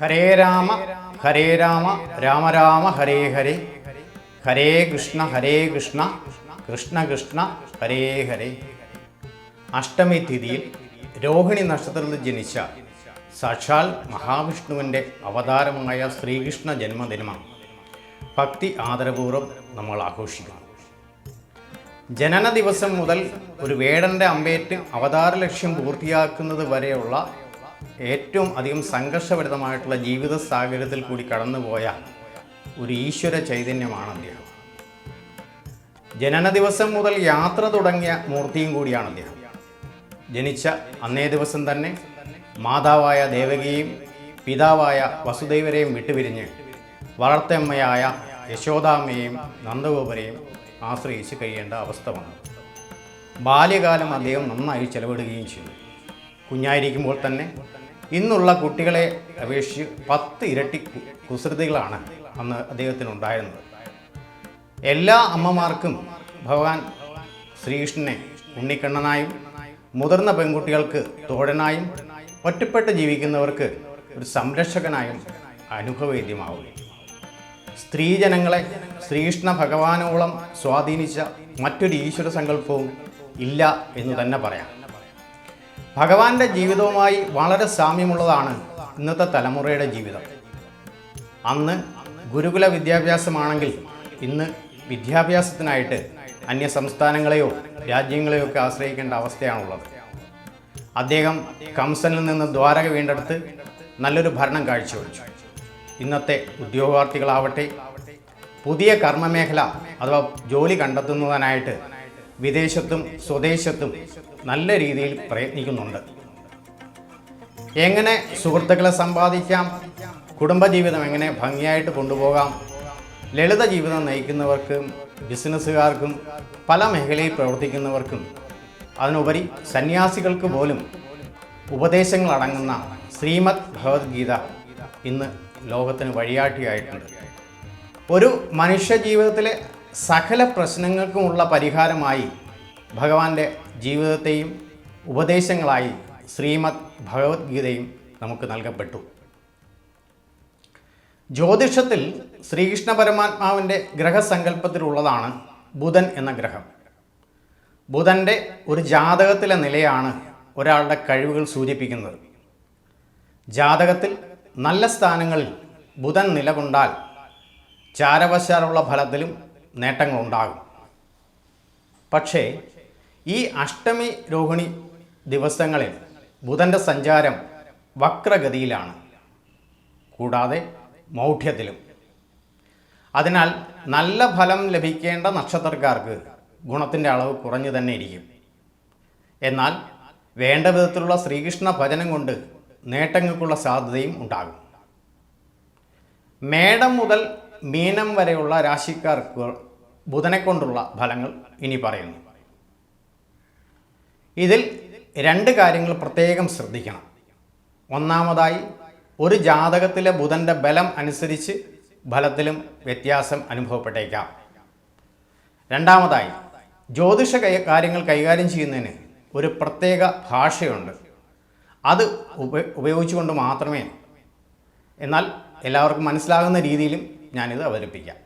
ഹരേ രാമ ഹരേ രാമ രാമ രാമ ഹരേ ഹരേ. ഹരേ കൃഷ്ണ ഹരേ കൃഷ്ണ കൃഷ്ണ കൃഷ്ണ ഹരേ ഹരേ. അഷ്ടമി തിഥിയിൽ രോഹിണി നക്ഷത്രത്തിൽ ജനിച്ച സാക്ഷാൽ മഹാവിഷ്ണുവിന്റെ അവതാരമായ ശ്രീകൃഷ്ണ ജന്മദിനമാണ്. ഭക്തി ആദരപൂർവം നമ്മൾ ആഘോഷിക്കുന്നു. ജനന ദിവസം മുതൽ ഒരു വേടന്റെ അമ്പേറ്റ് അവതാര ലക്ഷ്യം പൂർത്തിയാക്കുന്നത് വരെയുള്ള ഏറ്റവും അധികം സംഘർഷഭരിതമായിട്ടുള്ള ജീവിത സാഹചര്യത്തിൽ കൂടി കടന്നുപോയ ഒരു ഈശ്വര ചൈതന്യമാണ് അദ്ദേഹം. ജനന ദിവസം മുതൽ യാത്ര തുടങ്ങിയ മൂർത്തിയും കൂടിയാണ് അദ്ദേഹം. ജനിച്ച അന്നേ ദിവസം തന്നെ മാതാവായ ദേവകിയും പിതാവായ വസുദേവരെയും വിട്ടുപിരിഞ്ഞ് വളർത്തമ്മയായ യശോദാമ്മയെയും നന്ദഗോപരെയും ആശ്രയിച്ച് കഴിയേണ്ട അവസ്ഥ വന്നു. ബാല്യകാലം അദ്ദേഹം നന്നായി ചെലവിടുകയും ചെയ്തു. കുഞ്ഞായിരിക്കുമ്പോൾ തന്നെ ഇന്നുള്ള കുട്ടികളെ അപേക്ഷിച്ച് പത്ത് ഇരട്ടി കുസൃതികളാണ് അന്ന് അദ്ദേഹത്തിനുണ്ടായിരുന്നത്. എല്ലാ അമ്മമാർക്കും ഭഗവാൻ ശ്രീകൃഷ്ണനെ ഉണ്ണിക്കണ്ണനായും മുതിർന്ന പെൺകുട്ടികൾക്ക് തോഴനായും ഒറ്റപ്പെട്ട് ജീവിക്കുന്നവർക്ക് ഒരു സംരക്ഷകനായും അനുഭവവേദ്യമാവുകയും സ്ത്രീജനങ്ങളെ ശ്രീകൃഷ്ണ ഭഗവാനോളം സ്വാധീനിച്ച മറ്റൊരു ഈശ്വര സങ്കല്പവും ഇല്ല എന്ന് തന്നെ പറയാം. ഭഗവാന്റെ ജീവിതവുമായി വളരെ സാമ്യമുള്ളതാണ് ഇന്നത്തെ തലമുറയുടെ ജീവിതം. അന്ന് ഗുരുകുല വിദ്യാഭ്യാസമാണെങ്കിൽ ഇന്ന് വിദ്യാഭ്യാസത്തിനായിട്ട് അന്യ സംസ്ഥാനങ്ങളെയോ രാജ്യങ്ങളെയോ ഒക്കെ ആശ്രയിക്കേണ്ട അവസ്ഥയാണുള്ളത്. അദ്ദേഹം കംസനിൽ നിന്ന് ദ്വാരക വീണ്ടെടുത്ത് നല്ലൊരു ഭരണം കാഴ്ചവെച്ചു. ഇന്നത്തെ ഉദ്യോഗാർത്ഥികളാവട്ടെ പുതിയ കർമ്മമേഖല അഥവാ ജോലി കണ്ടെത്തുന്നതിനായിട്ട് വിദേശത്തും സ്വദേശത്തും നല്ല രീതിയിൽ പ്രയത്നിക്കുന്നുണ്ട്. എങ്ങനെ സുഹൃത്തുക്കളെ സമ്പാദിക്കാം? കുടുംബജീവിതം എങ്ങനെ ഭംഗിയായിട്ട് കൊണ്ടുപോകാം? ലളിത ജീവിതം നയിക്കുന്നവർക്കും ബിസിനസ്സുകാർക്കും പല മേഖലയിൽ പ്രവർത്തിക്കുന്നവർക്കും അതിനുപരി സന്യാസികൾക്ക് പോലും ഉപദേശങ്ങൾ അടങ്ങുന്ന ശ്രീമദ് ഭഗവത്ഗീത ഇന്ന് ലോകത്തിന് വഴിയാട്ടിയായിട്ടുണ്ട് ഒരു മനുഷ്യ ജീവിതത്തിലെ സകല പ്രശ്നങ്ങൾക്കുമുള്ള പരിഹാരമായി ഭഗവാന്റെ ജീവിതത്തെയും ഉപദേശങ്ങളായി ശ്രീമദ് ഭഗവത്ഗീതയും നമുക്ക് നൽകപ്പെട്ടു. ജ്യോതിഷത്തിൽ ശ്രീകൃഷ്ണ പരമാത്മാവിന്റെ ഗ്രഹസങ്കല്പത്തിലുള്ളതാണ് ബുധൻ എന്ന ഗ്രഹം. ബുധന്റെ ഒരു ജാതകത്തിലെ നിലയാണ് ഒരാളുടെ കഴിവുകൾ സൂചിപ്പിക്കുന്നത്. ജാതകത്തിൽ നല്ല സ്ഥാനങ്ങളിൽ ബുധൻ നിലകൊണ്ടാൽ ചാരവശാലുള്ള ഫലത്തിലും നേട്ടങ്ങളുണ്ടാകും. പക്ഷേ ഈ അഷ്ടമി രോഹിണി ദിവസങ്ങളിൽ ബുധന്റെ സഞ്ചാരം വക്രഗതിയിലാണ്. കൂടാതെ മൗഢ്യത്തിലും. അതിനാൽ നല്ല ഫലം ലഭിക്കേണ്ട നക്ഷത്രക്കാർക്ക് ഗുണത്തിന്റെ അളവ് കുറഞ്ഞു തന്നെ ഇരിക്കും. എന്നാൽ വേണ്ട വിധത്തിലുള്ള ശ്രീകൃഷ്ണ ഭജനം കൊണ്ട് നേട്ടങ്ങൾക്കുള്ള സാധ്യതയും ഉണ്ടാകും. മേടം മുതൽ മീനം വരെയുള്ള രാശിക്കാർക്ക് ബുധനെ കൊണ്ടുള്ള ഫലങ്ങൾ ഇനി പറയുന്നു. ഇതിൽ രണ്ട് കാര്യങ്ങൾ പ്രത്യേകം ശ്രദ്ധിക്കണം. ഒന്നാമതായി ഒരു ജാതകത്തിലെ ബുധന്റെ ബലം അനുസരിച്ച് ഫലത്തിലും വ്യത്യാസം അനുഭവപ്പെട്ടേക്കാം. രണ്ടാമതായി ജ്യോതിഷ കാര്യങ്ങൾ കൈകാര്യം ചെയ്യുന്നതിന് ഒരു പ്രത്യേക ഭാഷയുണ്ട്. അത് ഉപ ഉപയോഗിച്ചുകൊണ്ട് മാത്രമേ. എന്നാൽ എല്ലാവർക്കും മനസ്സിലാകുന്ന രീതിയിലും ഞാനിത് അവതരിപ്പിക്കാം.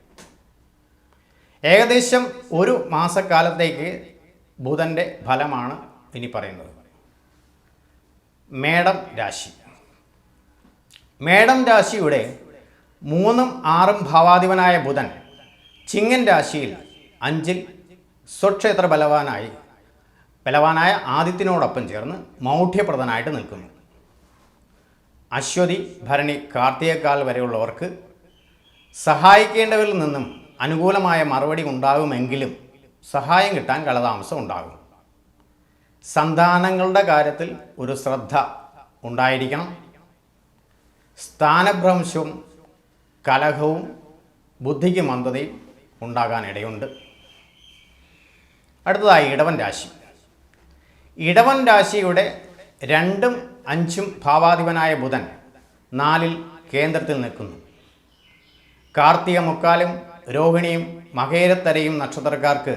ഏകദേശം ഒരു മാസക്കാലത്തേക്ക് ബുധന്റെ ഫലമാണ് ഇനി പറയുന്നത്. മേടം രാശി. മേടം രാശിയുടെ മൂന്നും ആറും ഭാവാധിപനായ ബുധൻ ചിങ്ങൻ രാശിയിൽ അഞ്ചിൽ സ്വക്ഷേത്ര ബലവാനായി ബലവാനായ ആദിത്യനോടൊപ്പം ചേർന്ന് മൗഢ്യപ്രദനായിട്ട് നിൽക്കുന്നു. അശ്വതി ഭരണി കാർത്തികക്കാൽ വരെയുള്ളവർക്ക് സഹായിക്കേണ്ടവരിൽ നിന്നും അനുകൂലമായ മറുപടി ഉണ്ടാകുമെങ്കിലും സഹായം കിട്ടാൻ കാലതാമസം ഉണ്ടാകും. സന്താനങ്ങളുടെ കാര്യത്തിൽ ഒരു ശ്രദ്ധ ഉണ്ടായിരിക്കണം. സ്ഥാനഭ്രംശവും കലഹവും ബുദ്ധിക്ക് മന്ദതയും ഉണ്ടാകാനിടയുണ്ട്. അടുത്തതായി ഇടവൻ രാശി. ഇടവൻ രാശിയുടെ രണ്ടും അഞ്ചും ഭാവാധിപനായ ബുധൻ നാലിൽ കേന്ദ്രത്തിൽ നിൽക്കുന്നു. കാർത്തിക മുക്കാലും രോഹിണിയും മകേരത്തരയും നക്ഷത്രക്കാർക്ക്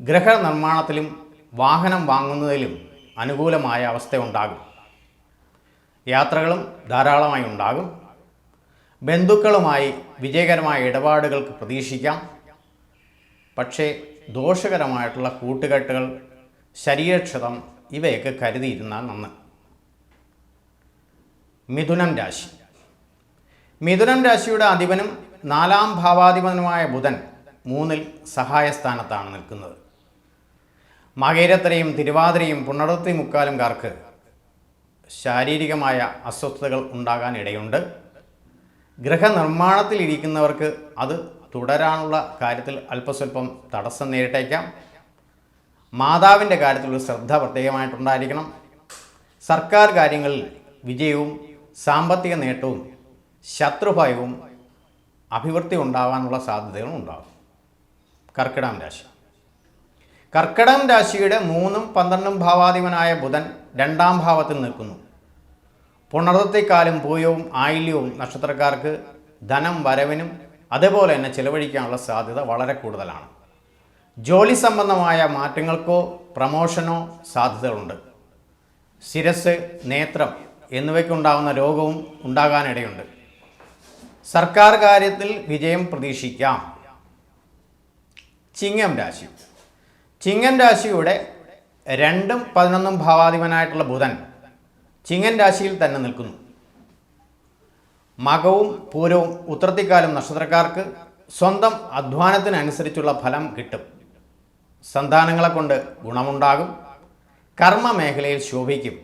ഗൃഹനിർമ്മാണത്തിലും വാഹനം വാങ്ങുന്നതിലും അനുകൂലമായ അവസ്ഥ ഉണ്ടാകും യാത്രകളും ധാരാളമായി ഉണ്ടാകും. ബന്ധുക്കളുമായി വിജയകരമായ ഇടപാടുകൾക്ക് പ്രതീക്ഷിക്കാം. പക്ഷേ ദോഷകരമായിട്ടുള്ള കൂട്ടുകെട്ടുകൾ ശരീരക്ഷതം ഇവയൊക്കെ കരുതിയിരുന്നാൽ നന്ന്. മിഥുനം രാശി. മിഥുനം രാശിയുടെ അധിപനും നാലാം ഭാവാധിപനുമായ ബുധൻ മൂന്നിൽ സഹായസ്ഥാനത്താണ് നിൽക്കുന്നത്. മകേരത്തരയും തിരുവാതിരയും പുണർത്തി മുക്കാലുംകാർക്ക് ശാരീരികമായ അസ്വസ്ഥതകൾ ഉണ്ടാകാൻ ഇടയുണ്ട്. ഗൃഹനിർമ്മാണത്തിലിരിക്കുന്നവർക്ക് അത് തുടരാനുള്ള കാര്യത്തിൽ അല്പസ്വല്പം തടസ്സം നേരിട്ടേക്കാം. മാതാവിന്റെ കാര്യത്തിൽ ഒരു ശ്രദ്ധ പ്രത്യേകമായിട്ടുണ്ടായിരിക്കണം. സർക്കാർ കാര്യങ്ങളിൽ വിജയവും സാമ്പത്തിക നേട്ടവും ശത്രുഭയവും അഭിവൃദ്ധി ഉണ്ടാവാനുള്ള സാധ്യതകളും ഉണ്ടാകും. കർക്കിടകം രാശി. കർക്കിടകം രാശിയുടെ മൂന്നും പന്ത്രണ്ടും ഭാവാധിപനായ ബുധൻ രണ്ടാം ഭാവത്തിൽ നിൽക്കുന്നു. പുണർത്തത്തെക്കാലും പൂയവും ആയില്യവും നക്ഷത്രക്കാർക്ക് ധനം വരവിനും അതേപോലെ തന്നെ ചിലവഴിക്കാനുള്ള സാധ്യത വളരെ കൂടുതലാണ്. ജോലി സംബന്ധമായ മാറ്റങ്ങൾക്കോ പ്രമോഷനോ സാധ്യതകളുണ്ട്. ശിരസ് നേത്രം എന്നിവയ്ക്കുണ്ടാകുന്ന രോഗവും ഉണ്ടാകാനിടയുണ്ട്. സർക്കാർ കാര്യത്തിൽ വിജയം പ്രതീക്ഷിക്കാം. ചിങ്ങം രാശി. ചിങ്ങം രാശിയുടെ രണ്ടും പതിനൊന്നും ഭാവാധിപനായിട്ടുള്ള ബുധൻ ചിങ്ങൻ രാശിയിൽ തന്നെ നിൽക്കുന്നു. മകവും പൂരവും ഉത്രത്തിക്കാലും നക്ഷത്രക്കാർക്ക് സ്വന്തം അധ്വാനത്തിനനുസരിച്ചുള്ള ഫലം കിട്ടും. സന്താനങ്ങളെ കൊണ്ട് ഗുണമുണ്ടാകും. കർമ്മ മേഖലയിൽ ശോഭിക്കും.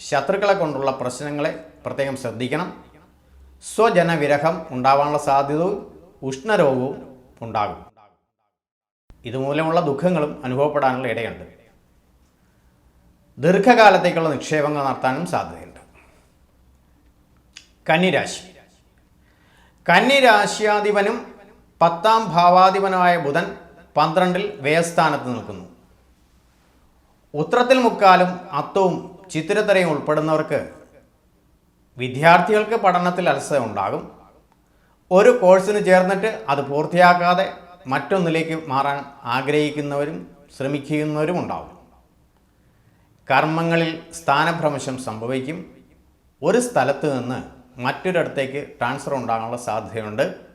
ശത്രുക്കളെ കൊണ്ടുള്ള പ്രശ്നങ്ങളെ പ്രത്യേകം ശ്രദ്ധിക്കണം. സ്വജനവിരഹം ഉണ്ടാവാനുള്ള സാധ്യതയും ഉഷ്ണരോഗവും ഉണ്ടാകും. ഇതുമൂലമുള്ള ദുഃഖങ്ങളും അനുഭവപ്പെടാനുള്ള ഇടയുണ്ട്. ദീർഘകാലത്തേക്കുള്ള നിക്ഷേപങ്ങൾ നടത്താനും സാധ്യതയുണ്ട്. കന്നിരാശി. കന്നിരാശ്യാധിപനും പത്താം ഭാവാധിപനുമായ ബുധൻ പന്ത്രണ്ടിൽ വ്യയസ്ഥാനത്ത് നിൽക്കുന്നു. ഉത്രത്തിൽ മുക്കാലും അത്തവും ചിത്തിരത്തരയും ഉൾപ്പെടുന്നവർക്ക് വിദ്യാർത്ഥികൾക്ക് പഠനത്തിൽ അലസത ഉണ്ടാകും ഒരു കോഴ്സിന് ചേർന്നിട്ട് അത് പൂർത്തിയാക്കാതെ മറ്റൊന്നിലേക്ക് മാറാൻ ആഗ്രഹിക്കുന്നവരും ശ്രമിക്കുന്നവരും ഉണ്ടാകും. കർമ്മങ്ങളിൽ സ്ഥാനഭ്രംശം സംഭവിക്കും. ഒരു സ്ഥലത്ത് നിന്ന് മറ്റൊരിടത്തേക്ക് ട്രാൻസ്ഫർ ഉണ്ടാകാനുള്ള സാധ്യതയുണ്ട്.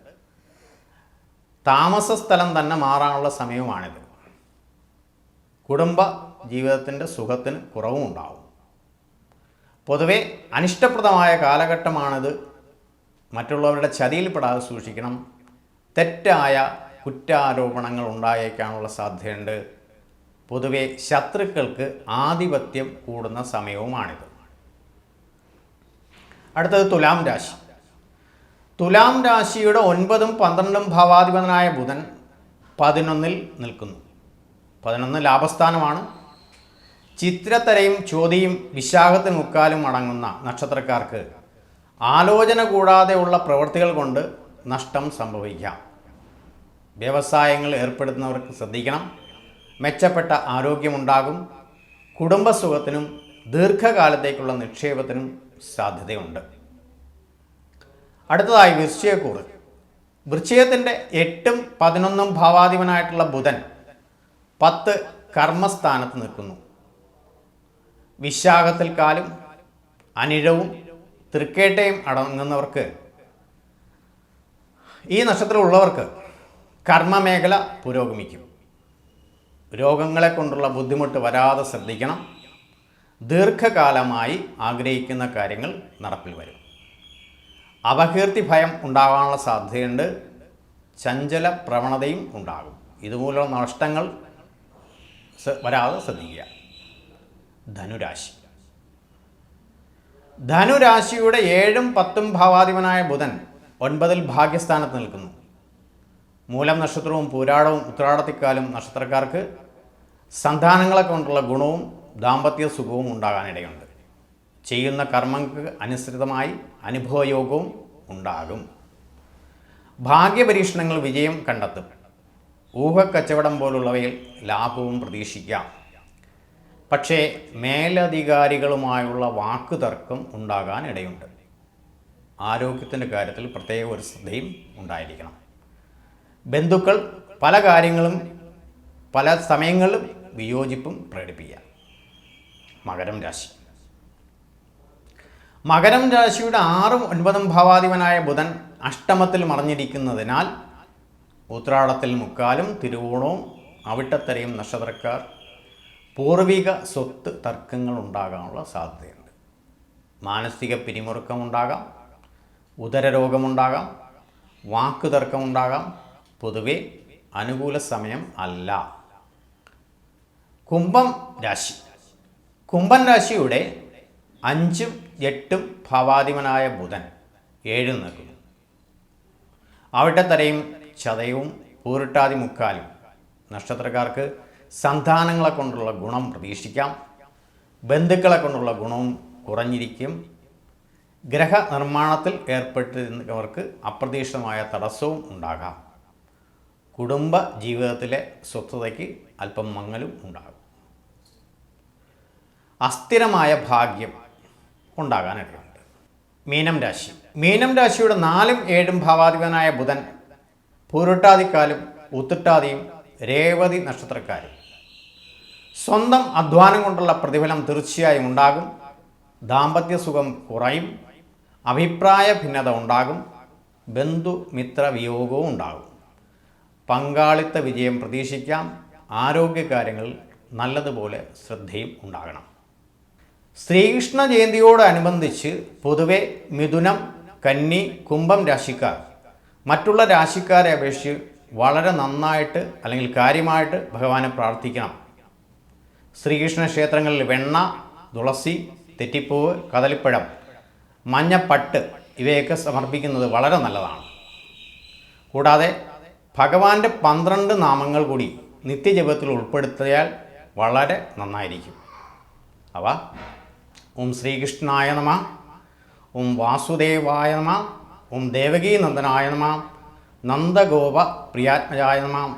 താമസ സ്ഥലം തന്നെ മാറാനുള്ള സമയമാണിത്. കുടുംബ ജീവിതത്തിന്റെ സുഖത്തിന് കുറവും ഉണ്ടാവും. പൊതുവെ അനിഷ്ടപ്രദമായ കാലഘട്ടമാണിത്. മറ്റുള്ളവരുടെ ചതിയിൽപ്പെടാതെ സൂക്ഷിക്കണം. തെറ്റായ കുറ്റാരോപണങ്ങൾ ഉണ്ടായേക്കാനുള്ള സാധ്യതയുണ്ട്. പൊതുവെ ശത്രുക്കൾക്ക് ആധിപത്യം കൂടുന്ന സമയവുമാണിത്. അടുത്തത് തുലാം രാശി. തുലാം രാശിയുടെ ഒൻപതും പന്ത്രണ്ടും ഭാവാധിപതനായ ബുധൻ പതിനൊന്നിൽ നിൽക്കുന്നു. പതിനൊന്ന് ലാഭസ്ഥാനമാണ്. ചിത്രത്തരയും ചോതിയും വിശാഖത്തിന് മുക്കാലും അടങ്ങുന്ന നക്ഷത്രക്കാർക്ക് ആലോചന കൂടാതെയുള്ള പ്രവൃത്തികൾ കൊണ്ട് നഷ്ടം സംഭവിക്കാം. വ്യവസായങ്ങൾ ഏർപ്പെടുത്തുന്നവർക്ക് ശ്രദ്ധിക്കണം. മെച്ചപ്പെട്ട ആരോഗ്യമുണ്ടാകും. കുടുംബസുഖത്തിനും ദീർഘകാലത്തേക്കുള്ള നിക്ഷേപത്തിനും സാധ്യതയുണ്ട്. അടുത്തതായി വൃശ്ചയക്കൂറ് വൃശ്ചയത്തിന്റെ എട്ടും പതിനൊന്നും ഭാവാധിപനായിട്ടുള്ള ബുധൻ പത്ത് കർമ്മസ്ഥാനത്ത് നിൽക്കുന്നു. വിശാഖത്തിൽ കാലും അനിഴവും തൃക്കേട്ടയും അടങ്ങുന്നവർക്ക് ഈ നക്ഷത്രമുള്ളവർക്ക് കർമ്മമേഖല പുരോഗമിക്കും. രോഗങ്ങളെ കൊണ്ടുള്ള ബുദ്ധിമുട്ട് വരാതെ ശ്രദ്ധിക്കണം. ദീർഘകാലമായി ആഗ്രഹിക്കുന്ന കാര്യങ്ങൾ നടപ്പിൽ വരും. അപകീർത്തി ഭയം ഉണ്ടാകാനുള്ള സാധ്യതയുണ്ട്. ചഞ്ചല പ്രവണതയും ഉണ്ടാകും. ഇതുമൂലം നഷ്ടങ്ങൾ വരാതെ ശ്രദ്ധിക്കുക. ധനുരാശി. ധനുരാശിയുടെ ഏഴും പത്തും ഭാവാധിപനായ ബുധൻ ഒൻപതിൽ ഭാഗ്യസ്ഥാനത്ത് നിൽക്കുന്നു. മൂലം നക്ഷത്രവും പൂരാടവും ഉത്രാടത്തിക്കാലും നക്ഷത്രക്കാർക്ക് സന്താനങ്ങളെ കൊണ്ടുള്ള ഗുണവും ദാമ്പത്യ സുഖവും ഉണ്ടാകാനിടയുണ്ട്. ചെയ്യുന്ന കർമ്മങ്ങൾക്ക് അനുസൃതമായി അനുഭവയോഗവും ഉണ്ടാകും. ഭാഗ്യപരീക്ഷണങ്ങൾ വിജയം കണ്ടെത്തും. ഊഹക്കച്ചവടം പോലുള്ളവയിൽ ലാഭവും പ്രതീക്ഷിക്കാം. പക്ഷേ മേലധികാരികളുമായുള്ള വാക്കുതർക്കം ഉണ്ടാകാൻ ഇടയുണ്ട്. ആരോഗ്യത്തിന്റെ കാര്യത്തിൽ പ്രത്യേക ഒരു ശ്രദ്ധയും ഉണ്ടായിരിക്കണം. ബന്ധുക്കൾ പല കാര്യങ്ങളും പല സമയങ്ങളിലും വിയോജിപ്പും പ്രകടിപ്പിക്കുക. മകരം രാശി. മകരം രാശിയുടെ ആറും ഒൻപതും ഭാവാധിപനായ ബുധൻ അഷ്ടമത്തിൽ മറിഞ്ഞിരിക്കുന്നതിനാൽ ഉത്രാടത്തിൽ മുക്കാലും തിരുവോണവും അവിട്ടത്തരയും നക്ഷത്രക്കാർ പൂർവിക സ്വത്ത് തർക്കങ്ങൾ ഉണ്ടാകാനുള്ള സാധ്യതയുണ്ട്. മാനസിക പിരിമുറുക്കമുണ്ടാകാം ഉദരരോഗമുണ്ടാകാം വാക്കു തർക്കമുണ്ടാകാം പൊതുവെ അനുകൂല സമയം അല്ല. കുംഭം രാശി. കുംഭൻ രാശിയുടെ അഞ്ചും എട്ടും ഭാവാധിപനായ ബുധൻ ഏഴും നിൽക്കുന്നു അവിട്ടത്തരയും ചതയവും പൂരിട്ടാതി മുക്കാലും. നക്ഷത്രക്കാർക്ക് സന്താനങ്ങളെ കൊണ്ടുള്ള ഗുണം പ്രതീക്ഷിക്കാം. ബന്ധുക്കളെ കൊണ്ടുള്ള ഗുണവും കുറഞ്ഞിരിക്കും. ഗ്രഹ നിർമ്മാണത്തിൽ ഏർപ്പെട്ടിരുന്നവർക്ക് അപ്രതീക്ഷിതമായ തടസ്സവും ഉണ്ടാകാം. കുടുംബ ജീവിതത്തിലെ സ്വസ്ഥതയ്ക്ക് അല്പം മങ്ങലും ഉണ്ടാകും. അസ്ഥിരമായ ഭാഗ്യം ഉണ്ടാകാനിടയുണ്ട് മീനം രാശി. മീനം രാശിയുടെ നാലും ഏഴും ഭാവാധിപനായ ബുധൻ പൂരുട്ടാതിക്കാലും ഉത്തിട്ടാതിയും രേവതി നക്ഷത്രക്കാരും. സ്വന്തം അധ്വാനം കൊണ്ടുള്ള പ്രതിഫലം തീർച്ചയായും ഉണ്ടാകും. ദാമ്പത്യ സുഖം കുറയും. അഭിപ്രായ ഭിന്നത ഉണ്ടാകും. ബന്ധു മിത്ര വിയോഗവും ഉണ്ടാകും. പങ്കാളിത്ത വിജയം പ്രതീക്ഷിക്കാം. ആരോഗ്യകാര്യങ്ങളിൽ നല്ലതുപോലെ ശ്രദ്ധയും ഉണ്ടാകണം. ശ്രീകൃഷ്ണ ജയന്തിയോടനുബന്ധിച്ച് പൊതുവെ മിഥുനം കന്നി കുംഭം രാശിക്കാർ മറ്റുള്ള രാശിക്കാരെ അപേക്ഷിച്ച് വളരെ നന്നായിട്ട് അല്ലെങ്കിൽ കാര്യമായിട്ട് ഭഗവാനെ പ്രാർത്ഥിക്കണം. ശ്രീകൃഷ്ണ ക്ഷേത്രങ്ങളിൽ വെണ്ണ തുളസി തെറ്റിപ്പൂവ് കദളിപ്പഴം മഞ്ഞപ്പട്ട് ഇവയൊക്കെ സമർപ്പിക്കുന്നത് വളരെ നല്ലതാണ്. കൂടാതെ ഭഗവാന്റെ പന്ത്രണ്ട് നാമങ്ങൾ കൂടി നിത്യജപത്തിൽ ഉൾപ്പെടുത്തിയാൽ വളരെ നന്നായിരിക്കും. അവ ഓം ശ്രീകൃഷ്ണായ നമ. ഓം വാസുദേവായ നമ. ഓം ദേവകീനന്ദനായ നമ. നന്ദഗോപ പ്രിയാത്മജായ നമ.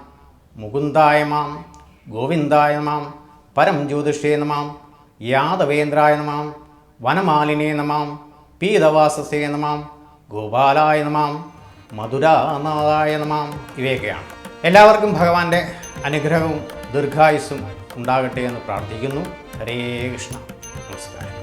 മുകുന്ദായ മാം ഗോവിന്ദായ നമാം. പരം ജ്യോതിഷേ നമാം. യാദവേന്ദ്രായ നമാം. വനമാലിനേ നമാം. പീതവാസസേ നമാം. ഗോപാലായ നമാം. മധുരാനാഥായ നമാം. ഇവയൊക്കെയാണ്. എല്ലാവർക്കും ഭഗവാന്റെ അനുഗ്രഹവും ദീർഘായുസ്സും ഉണ്ടാകട്ടെ എന്ന് പ്രാർത്ഥിക്കുന്നു. ഹരേ കൃഷ്ണ. നമസ്കാരം.